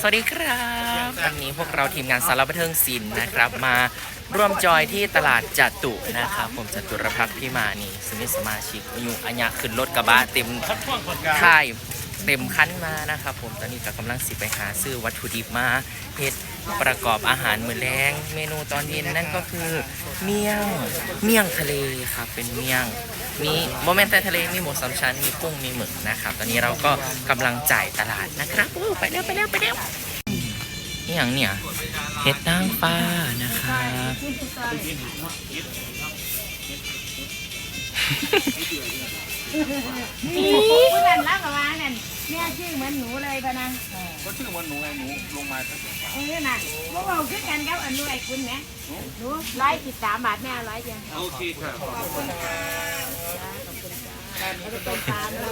สวัสดีครับวันนี้พวกเราทีมงานสารบันเทิงศิลป์นะครับ มาร่วมจอยที่ตลาดจตุนะครับ ผมจตุรพักษ์พิมานี่สมิสมาชิกอยู่อัญญะขึ้นรถกระบะเต็มค่ายเต็มคันมานะครับ ผมตอนนี้ก็กำลังสิไปหาซื้อวัตถุดิบมาเฮ็ด ประกอบอาหารมื้อแรงเมนูตอนเย็นนั่นก็คือเมี่ยงเมี่ยงทะเลครับเป็นเมี่ยงมีโมเมนต์แต่ทะเลมีหมูสามชั้นมีกุ้งมีหมึกนะครับ ตอนนี้เราก็กำลังจ่ายตลาดนะครับอู้ไปเร็วไปเร็วไปเร็วนี่อย่างเนี่ยเห็ดนางฟ้านะครับผู้นั้นรักกับว่านั่นแม่ชื่อเหมือนหนูเลยพะนะก็ชื่อว่าหนูไงหนูลงมาตั้งแต่ เออน่ะพวกเราคือกันกับอันนู้นไอ้คุณไหมหนูร้อยสิบสามบาทแม่ร้อยเดียวโอเคครับ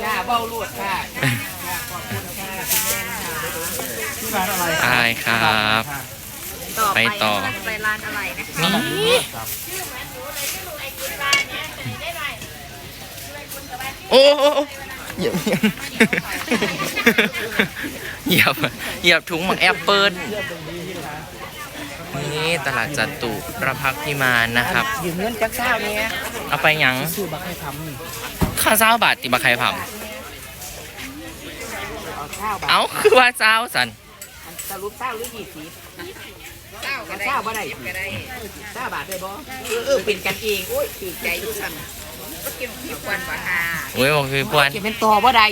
จ้าเบาลูดค่ะที่ร้านอะไรใช่ครับไปต่อไปร้านอะไรนะนี่โอ้โอ้โอ้เหยียบ เหยียบเหยียบเหยียบถุงหมักแอปเปิ้ลนี่ตลาดจัตุรพักษ์พิมานนะครับยืมเงินจักเช้าเนี่ยเอาไปหยังซื้อบักให้ทำนี่ค่าเจ้าบาทติบะไข่ผํเอาคือว่าเจ้าสันอันสรุปเช้าหรือยี่สิบเจ้าก็ได้เช้าบ่ได้ก็ได้เช้าบาทได้บ่เออเป็นกันเองโอ้ยถือใจอยู่สั่น ก็กินที่ควันบ่ค่ะโอ้ยบอกคือพวนเก็บเป็นต่อบ่ได้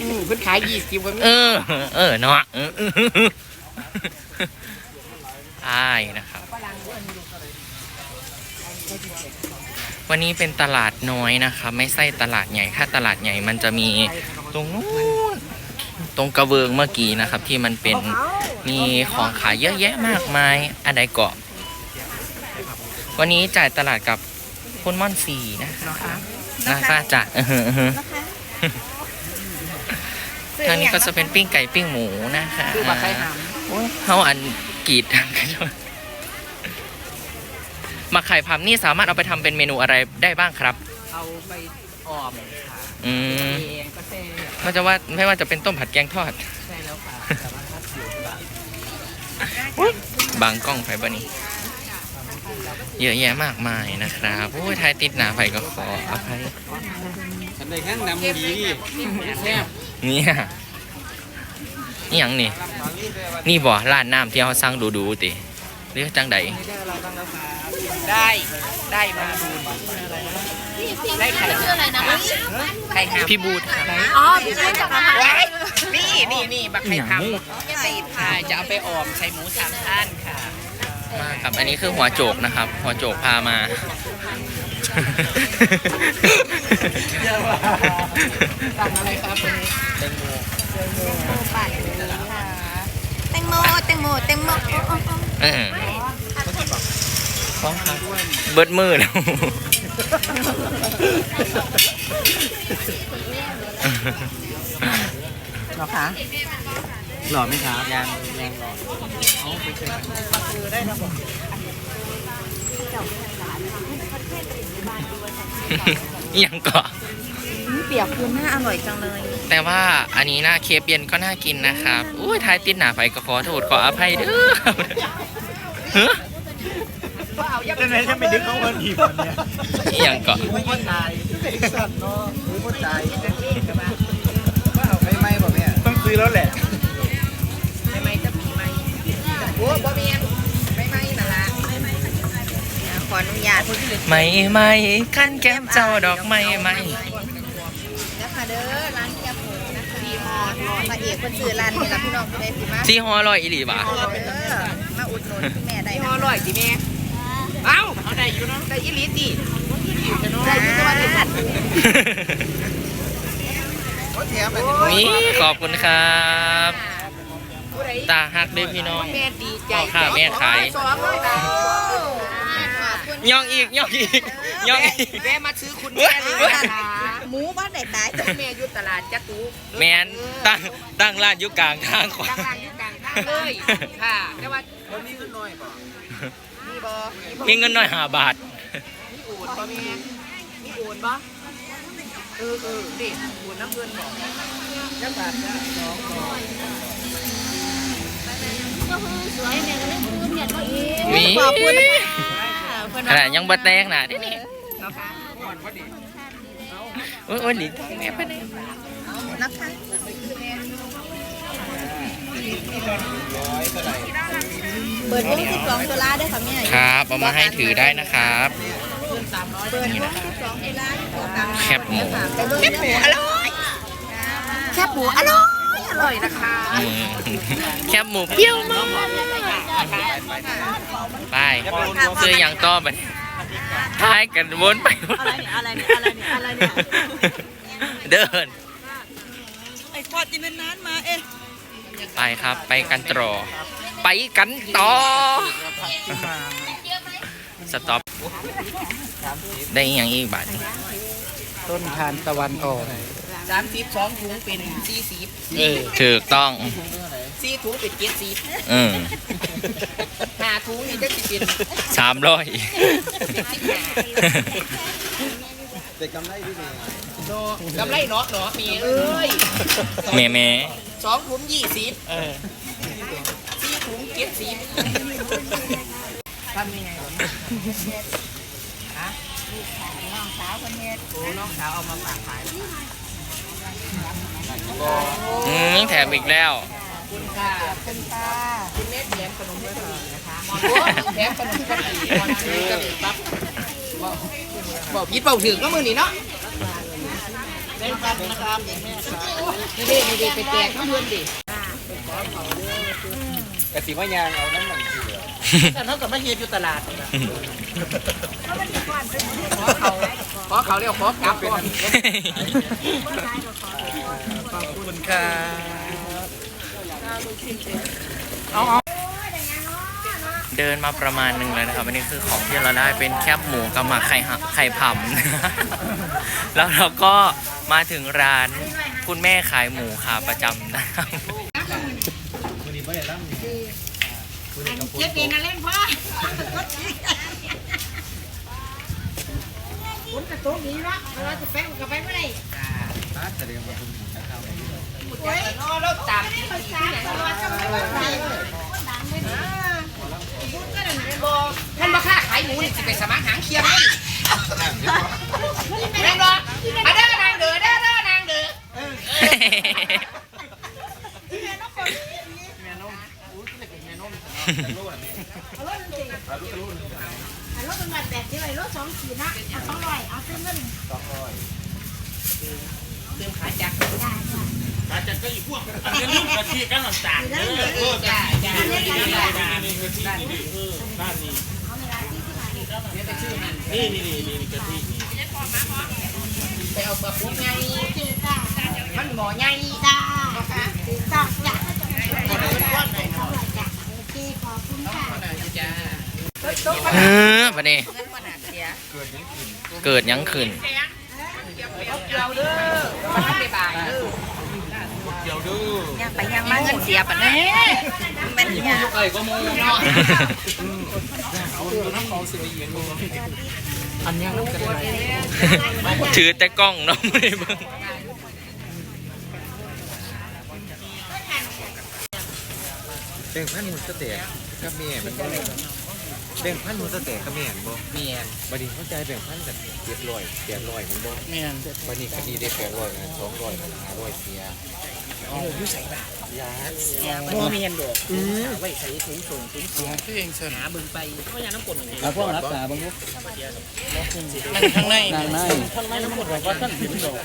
อืมเพิ่นขายยี่สิบว่ามีเออ เออเนาะเออออเออใช่นะครับ วันนี้เป็นตลาดน้อยนะครับ ไม่ใช่ตลาดใหญ่ถ้าตลาดใหญ่มันจะมีตรงนู้นตรงกระเวงเมื่อกี้นะครับ ที่มันเป็นมีของขายเยอะแยะมากมาย อันใดเกาะวันนี้จ่ายตลาดกับ คุณม่อนสีนะคะนะคะจ้ะอือฮึอือฮึทางนี้ก็จะเป็นปิ้งไก่ปิ้งหมูนะคะซื้อบักให้ทโอ้ยเขาอันกรีดทางกันด้วยมาไข่พำนี่สามารถเอาไปทำเป็นเมนูอะไรได้บ้างครับำเอาไปออมค่ะอืมเองก็แซ่ก็จะว่าไม่ว่าจะเป็นต้มผัดแกงทอด ใช่แล้วค่ะแต่ว่าถ้าสิบบาทบางกล้องไฟบะนี่ เยอะแยะมากมายนะครับโอ้ยทายติดหนาไฟก็ขออภัยฉันได้ข้างนำดีแซ่บเนี่ยนี่หยังนี่ นี่บ่ร้านน้ำที่เขาสร้างดูดูๆติหรือจังใดได้ได้มาดูได้ไข่ชื่ออะไรนะไข่หำพี่บูดครับอ๋อพี่พูดจากมาว้ายนี่นี่นี่บักไข่หำตีค่ะจะเอาไปออมใส่หมูสามท่านค่ะมาก ครับ อันนี้คือหัวโจกนะครับ หัวโจกพามาสั่งอะไรครับวันนี้ปั่นแตงโมแตงโมแตงโมเออฟ้องครับเบิดมือแล้วหรอคะ หล่อไหมครับยังยังหล่อเอาไปเชิญอิหยังก่อเปียกปูนน่าอร่อยจังเลย แต่ว่าอันนี้นะเคปเย็นก็น่ากินนะครับอุ้ยทายติดหนาไฟก็ขอโทษขออภัยเด้อครับเฮ้ยจะไหนจะไปดึงเขาคนหีบเนี่ยอิหยังก่อไม่คนตายสั่นเนาะหรือคนตายไม่ไม่ป่ะแม่ต้องซื้อแล้วแหละ โอ้บ่เมียนไม่ไม่นั่นละขออนุญาตไม่ไม่ขั้นแก้มเจ้าดอกไม่ไม่นะคะเด้อร้านแก้มหมูนะคะดีฮอพระเอกคนซื้อร้านนี่ละพี่น้องผู้ใดสิมาที่ฮอลอยอีหลีบ่ะเด้อมาอุดหนุนคุณแม่ได้อนะร่อยสิแม่เอ้าเอาได้อยู่เนาะได้ยี่ลิตรดิได้อยู่ตัวนี้นี่ขอบคุณครับ ตาฮักด้วยพี่น้องแม่ดีใจพ่อค้าแม่ขายสองร้อยบาทขอบคุณย่องอีกย่องอีกย่องอีกแม่มาซื้อคุณแม่เลยนะคะหมูบ้านไหนตายแม่อยู่ตลาดจัตุแมนตั้งตั้งร้านอยู่กลางทางขวาดังๆอยู่กลางทางเลยค่ะแต่ว่าวันนี้ก็น้อยป่ะมีบ่มีเงินน้อยหาบาทมีโอนป่ะแม่มีโอนป่ะเออเออดิโอนน้ำเงินบอกจักบาทจ้ะสองสอง มีขอบคุณค่ะขนาดยังบ่แตกน่ะนี่นี่โอ้ยโอ้ยหนีแม่ไปไหนนะคะเปิดวง12ตุลาได้ค่ะแม่ครับเอามาให้ถือได้นะครับเปิดวง12ตุลาแคบหมูไปเบิ่งแคบหมูอร่อยแคบหมูอร่อย อร่อยนะคะอืมแคบหมูเปรี้ยวมากไปซื้ออย่างต่อไปทายกันวนไปวนมาอะไรเนี่ยอะไรเนี่ยอะไรเนี่ยเดิน ไอ้พอดที่นานๆมาเอ๊ะไปครับไปกันต่อไปกันต่อสต็อปได้อหย่างอีกบาทหนึ่งต้นทานตะวันออก สามสิบสองถุงเป็นสี่สิบเออถูกต้อง สี่ถุงเป็นเจ็ดสิบเออห้าถุงนี่จะสิเป็นสามร้อยสิบห้าเด็กกำไรพี่เมย์โนกำไรเนาะเนาะมีเอ้ยแม่แม่สองถุงยี่สิบเออสี่ถุงเจ็ดสิบทำยังไงวะฮะน้องสาวคนเฮ็ดโอ้น้องสาวเอามาฝากขาย อืมแถมอีกแล้ว คุณค่ะคุณค่ะคุณเน็ตแถมขนมด้วยค่นะคะหมอนแถมขนมก็ดีหมอนซื้อก็ดีปั๊บบอกบอกยิดเป่าถึงก็มือนี่เนาะเล่นกันนะครับนี่ดินี่ดิไปแจกข้าวเพื่อนดิกระสิว่ายางเอาน้ำมันเหลือแต่เท่ากับมาเฮียอยู่ตลาดขอเขาขอเขาเรียกขอกลับก่อน อบคุณค่ะเดินมาประมาณหนึ่งแล้วนะครับ อันนี้คือของที่เราได้เป็นแคบหมูกับหมักไข่หไข่ผำแล้วเราก็มาถึงร้านคุณแม่ขายหมูขาประจำนะครับเจ็บเองนะเล่นพ่อคุณกระตุ้นนี้ละเราจะแป้งกับไปไม่ได้ ที่ที่ไหนท่านมาค้าขายหมูนี่สิไปสมัครหางเคียงเลยแม่นบ่มาเด้อนางเด้อเด้อเด้อนางเด้อรถมันแบบแบบที่ไรรถสองขีดนะเอาสองร้อยเอาซื้อเงิน เติมขาจักรได้จ้ะจ้าจ้าจ้านี่นี่นี่นี่กะทินี่ไปเอาปลาปุ๊กไงจืดจ้มันหมอไงจ้าจืดจ้าจ้ะเคขอบคุณค่ะจ้าเออประเดี๋ยวเงินนาดเสียเกิดยังขึ้น เราเด้อมาไปบาทเด้อ ยังไปยังมาเงินเสียปะเนี่ยมันเนี่ยไก่ก็มองเนาะเอาน้ำของสิบเย็นอันยังน้ำกันไหนถือแต่กล้องเนาะไม่ได้เบิ่งแบ่งพันมันสเต็กกับแม่มันบ่แบ่งพันมันสเต็กกับแม่นบ่เมียนบัดนี้เข้าใจแบ่งพันกันเจ็ดร้อยแปดร้อยมันบ่เมียนบัดนี้คดีได้แปดร้อยนะสองร้อยห้าร้อยเสีย โอ้ยใส่บาทยาบ่เมียนดอกไว้ใส่ถุงส่งถุงส่งพี่เองเชิญหาบึงไปเพราะยาน้ำกลอย่างนี้แล้วพวกรักษาบ้างลูกนั่งข้างในนางในข้างในน้ำกลบอกว่าท่านเห็นดอก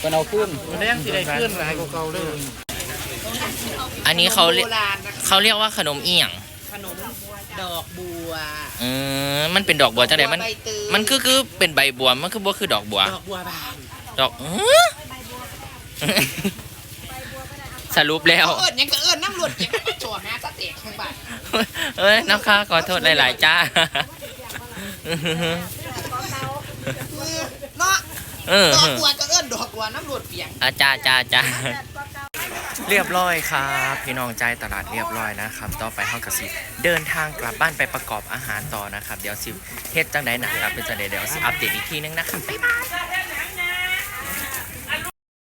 เป็นเอาขึ้นมันได้ยังสิได้ขึ้นหลายกว่าเก่าเลยอันนี้เขาเรียกโบราณนะเขาเรียกว่าขนมเอียง ขนมดอกบัวเอ อมันเป็นดอกบัวจังไดมัน ใบเตยมันคือคือเป็นใบบัวมันคือบัวคือดอกบัว ดอกบัวบานดอกอื้อสรุปแล้ว เอิญยังก็เอิญน้ำหลุดยังก็โจดนะสเต็กข้างบ้านเอ้ยน้องค้าขอโทษหลายๆจ้าเนาะเออดอกบัวก็เอิญดอกบัวน้ำหลุดเปียงอาจ้าจ้าจ้า เรียบร้อยครับพี่น้องใจตลาดเรียบร้อยนะครับ ต่อไปห้องกสิเดินทางกลับบ้านไปประกอบอาหารต่อนะครับ เดี๋ยวสิเฮ็ดจังไดหนักครับเป็นจังไดเดี๋ยวสิอัปเดตอีกทีนึงนะครับบ๊ายบาย